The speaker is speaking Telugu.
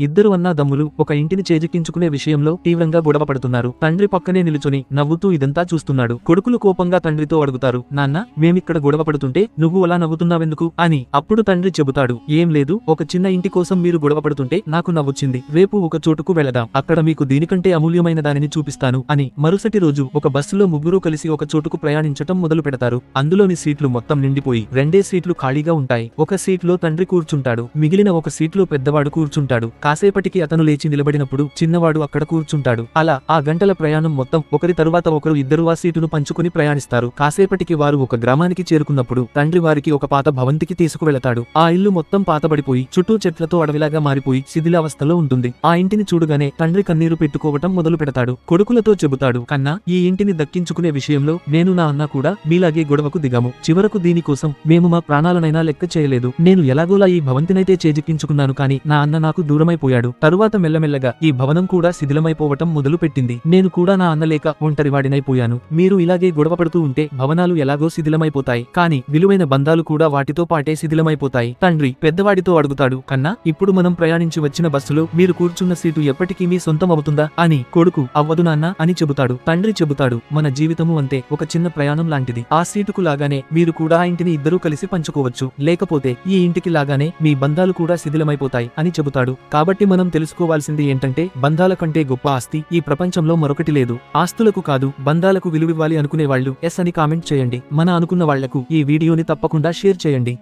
ఇద్దరు అన్నాదమ్ములు ఒక ఇంటిని చేజిక్కించుకునే విషయంలో తీవ్రంగా గొడవ పడుతున్నారు. తండ్రి పక్కనే నిలుచుని నవ్వుతూ ఇదంతా చూస్తున్నాడు. కొడుకులు కోపంగా తండ్రితో అడుగుతారు నాన్న మేమిక్కడ గొడవ పడుతుంటే నువ్వు అలా నవ్వుతున్నావెందుకు? అని అప్పుడు తండ్రి చెబుతాడు ఏం లేదు ఒక చిన్న ఇంటి కోసం మీరు గొడవ పడుతుంటే నాకు నవ్వొచ్చింది. రేపు ఒక చోటుకు వెళదాం. అక్కడ మీకు దీనికంటే అమూల్యమైన దానిని చూపిస్తాను అని మరుసటి రోజు ఒక బస్సులో ముగ్గురు కలిసి ఒక చోటుకు ప్రయాణించటం మొదలు పెడతారు. అందులోని సీట్లు మొత్తం నిండిపోయి రెండే సీట్లు ఖాళీగా ఉంటాయి. ఒక సీట్లో తండ్రి కూర్చుంటాడు మిగిలిన ఒక సీట్లో పెద్దవాడు కూర్చుంటాడు. కాసేపటికి అతను లేచి నిలబడినప్పుడు చిన్నవాడు అక్కడ కూర్చుంటాడు. అలా ఆ గంటల ప్రయాణం మొత్తం ఒకరి తరువాత ఒకరు ఇద్దరు ఆ సీటును పంచుకుని ప్రయాణిస్తారు. కాసేపటికి వారు ఒక గ్రామానికి చేరుకున్నప్పుడు తండ్రి వారికి ఒక పాత భవంతికి తీసుకువెళతాడు. ఆ ఇల్లు మొత్తం పాతబడిపోయి చుట్టూ చెట్లతో అడవిలాగా మారిపోయి శిథిలావస్థలో ఉంటుంది. ఆ ఇంటిని చూడగానే తండ్రి కన్నీరు పెట్టుకోవటం మొదలు పెడతాడు. కొడుకులతో చెబుతాడు కన్నా ఈ ఇంటిని దక్కించుకునే విషయంలో నేను నా అన్న కూడా మీలాగే గొడవకు దిగాము. చివరకు దీనికోసం మేము మా ప్రాణాలనైనా లెక్క చేయలేదు. నేను ఎలాగోలా ఈ భవంతినైతే చేజిక్కించుకున్నాను కానీ నా అన్న నాకు దూరమై పోయాడు తరువాత మెల్లమెల్లగా ఈ భవనం కూడా శిథిలమైపోవటం మొదలు పెట్టింది నేను కూడా నా అన్న లేక ఒంటరివాడినైపోయాను. మీరు ఇలాగే గొడవ పడుతూ ఉంటే భవనాలు ఎలాగో శిథిలమైపోతాయి. కానీ విలువైన బంధాలు కూడా వాటితో పాటే శిథిలమైపోతాయి. తండ్రి పెద్దవాడితో అడుగుతాడు కన్నా ఇప్పుడు మనం ప్రయాణించి వచ్చిన బస్సులో మీరు కూర్చున్న సీటు ఎప్పటికీ మీ సొంతం అవుతుందా? అని కొడుకు అవ్వదు నాన్న అని చెబుతాడు. తండ్రి చెబుతాడు మన జీవితము అంతే ఒక చిన్న ప్రయాణం లాంటిది. ఆ సీటుకు లాగానే మీరు కూడా ఆ ఇంటిని ఇద్దరూ కలిసి పంచుకోవచ్చు. లేకపోతే ఈ ఇంటికి లాగానే మీ బంధాలు కూడా శిథిలమైపోతాయి అని చెబుతాడు. కాబట్టి మనం తెలుసుకోవాల్సింది ఏంటంటే బంధాల కంటే గొప్ప ఆస్తి ఈ ప్రపంచంలో మరొకటి లేదు. ఆస్తులకు కాదు బంధాలకు విలువివ్వాలి అనుకునే వాళ్ళు ఎస్ అని కామెంట్ చేయండి. మన అనుకున్న వాళ్ళకు ఈ వీడియోని తప్పకుండా షేర్ చేయండి.